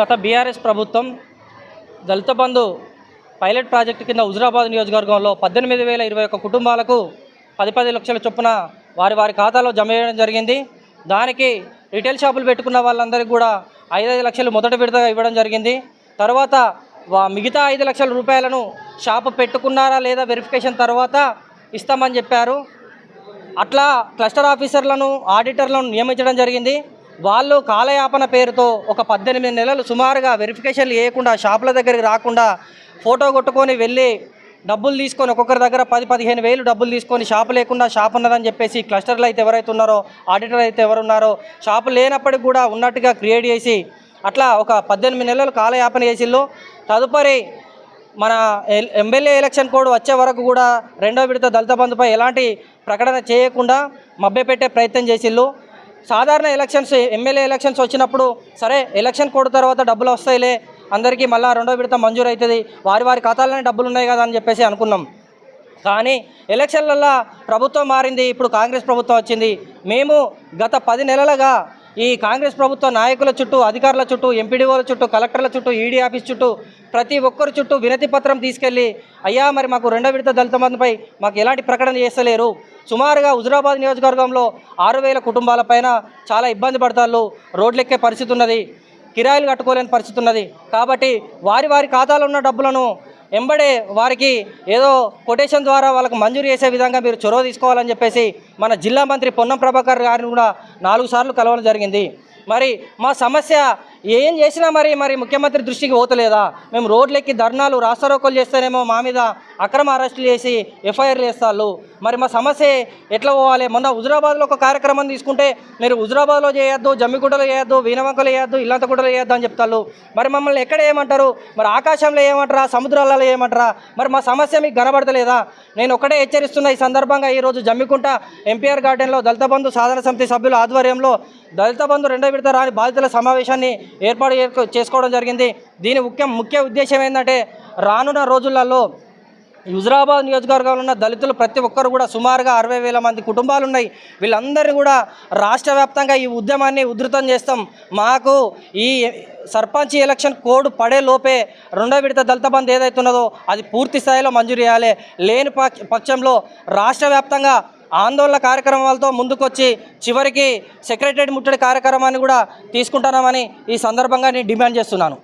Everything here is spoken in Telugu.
గత బీఆర్ఎస్ ప్రభుత్వం దళిత బంధు పైలట్ ప్రాజెక్టు కింద హుజురాబాద్ నియోజకవర్గంలో పద్దెనిమిది వేల ఇరవై ఒక్క కుటుంబాలకు పది పది లక్షల చొప్పున వారి వారి ఖాతాలో జమ చేయడం జరిగింది. దానికి రిటైల్ షాపులు పెట్టుకున్న వాళ్ళందరికీ కూడా ఐదైదు లక్షలు మొదటి విడతగా ఇవ్వడం జరిగింది. తర్వాత వా- మిగతా ఐదు లక్షల రూపాయలను షాపు పెట్టుకున్నారా లేదా వెరిఫికేషన్ తర్వాత ఇస్తామని చెప్పారు. అట్లా క్లస్టర్ ఆఫీసర్లను ఆడిటర్లను నియమించడం జరిగింది. వాళ్ళు కాలయాపన పేరుతో ఒక పద్దెనిమిది నెలలు సుమారుగా వెరిఫికేషన్లు చేయకుండా షాపుల దగ్గరికి రాకుండా ఫోటో కొట్టుకొని వెళ్ళి డబ్బులు తీసుకొని ఒక్కొక్కరి దగ్గర పది పదిహేను వేలు డబ్బులు తీసుకొని షాపు లేకుండా షాప్ ఉన్నదని చెప్పేసి క్లస్టర్లు అయితే ఎవరైతే ఉన్నారో ఆడిటర్ అయితే ఎవరున్నారో షాపు లేనప్పటికి కూడా ఉన్నట్టుగా క్రియేట్ చేసి అట్లా ఒక పద్దెనిమిది నెలలు కాలయాపన చేసిల్లు తదుపరి మన ఎల్- ఎమ్మెల్యే ఎలక్షన్ కోడ్ వచ్చే వరకు కూడా రెండో విడత దళిత బంధుపై ఎలాంటి ప్రకటన చేయకుండా మభ్యపెట్టే ప్రయత్నం చేసిల్లు సాధారణ ఎలక్షన్స్ ఎమ్మెల్యే ఎలక్షన్స్ వచ్చినప్పుడు సరే ఎలక్షన్ కోడ్ తర్వాత డబ్బులు వస్తాయిలే అందరికీ మళ్ళీ రెండో విడత మంజూరు అవుతుంది వారి వారి ఖాతాలోనే డబ్బులు ఉన్నాయి కదా అని చెప్పేసి అనుకున్నాం. కానీ ఎలక్షన్లలో ప్రభుత్వం మారింది ఇప్పుడు కాంగ్రెస్ ప్రభుత్వం వచ్చింది. మేము గత పది నెలలుగా ఈ కాంగ్రెస్ ప్రభుత్వ నాయకుల చుట్టూ అధికారుల చుట్టూ ఎంపీడీఓల చుట్టూ కలెక్టర్ల చుట్టూ ఈడీ ఆఫీస్ చుట్టూ ప్రతి ఒక్కరి చుట్టూ వినతి పత్రం తీసుకెళ్ళి అయ్యా మరి మాకు రెండో విడత దళిత మందిపై మాకు ఎలాంటి ప్రకటన చేస్తలేరు? సుమారుగా హుజురాబాద్ నియోజకవర్గంలో ఆరు వేల కుటుంబాలపైన చాలా ఇబ్బంది పడతారు రోడ్లెక్కే పరిస్థితి ఉన్నది. కిరాయిలు కట్టుకోలేని పరిస్థితి ఉన్నది. కాబట్టి వారి వారి ఖాతాలో ఉన్న డబ్బులను ఎంబడే వారికి ఏదో కొటేషన్ ద్వారా వాళ్ళకు మంజూరు చేసే విధంగా మీరు చొరవ తీసుకోవాలని చెప్పేసి మన జిల్లా మంత్రి పొన్నం ప్రభాకర్ గారిని కూడా నాలుగు సార్లు కలవడం జరిగింది. మరి మా సమస్య ఏం చేసినా మరి మరి ముఖ్యమంత్రి దృష్టికి పోతలేదా? మేము రోడ్లెక్కి ధర్నాలు రాస్తారోకోలు చేస్తేనేమో మా మీద అక్రమ అరెస్టులు చేసి ఎఫ్ఐఆర్లు వేస్తారు మరి మా సమస్య ఎట్లా పోవాలి? మొన్న హుజురాబాద్లో ఒక కార్యక్రమం తీసుకుంటే మీరు హుజురాబాద్లో చేయొద్దు జమ్మిగుట్టలో చేయొద్దు వీణవంకలో చేయొద్దు ఇల్లంతగుట్టలో చేయొద్దు అని చెప్తారు మరి మమ్మల్ని ఎక్కడ ఏమంటారు? మరి ఆకాశంలో ఏమంటారా? సముద్రాలలో ఏమంటారా? మరి మా సమస్య మీకు కనబడతలేదా? నేను ఒకటే హెచ్చరిస్తున్న ఈ సందర్భంగా ఈరోజు జమ్మికుంట ఎంపీఆర్ గార్డెన్లో దళిత బంధు సాధన సమితి సభ్యుల ఆధ్వర్యంలో దళిత బంధు రెండో విడత రాని బాధితుల సమావేశాన్ని ఏర్పాటు చేసుకోవడం జరిగింది. దీని ముఖ్య ముఖ్య ఉద్దేశం ఏంటంటే రానున్న రోజులలో హుజరాబాద్ నియోజకవర్గంలో ఉన్న దళితులు ప్రతి ఒక్కరు కూడా సుమారుగా అరవై వేల మంది కుటుంబాలు ఉన్నాయి. వీళ్ళందరినీ కూడా రాష్ట్ర వ్యాప్తంగా ఈ ఉద్యమాన్ని ఉధృతం చేస్తాం. మాకు ఈ సర్పంచ్ ఎలక్షన్ కోడ్ పడే లోపే రెండో విడత దళిత బంద్ ఏదైతున్నదో అది పూర్తి స్థాయిలో మంజూరు చేయాలి. లేని పక్ష- పక్షంలో రాష్ట్ర వ్యాప్తంగా ఆందోళన కార్యక్రమాలతో ముందుకొచ్చి చివరికి సెక్రటరీ ముట్టడి కార్యక్రమాన్ని కూడా తీసుకుంటున్నామని ఈ సందర్భంగా నేను డిమాండ్ చేస్తున్నాను.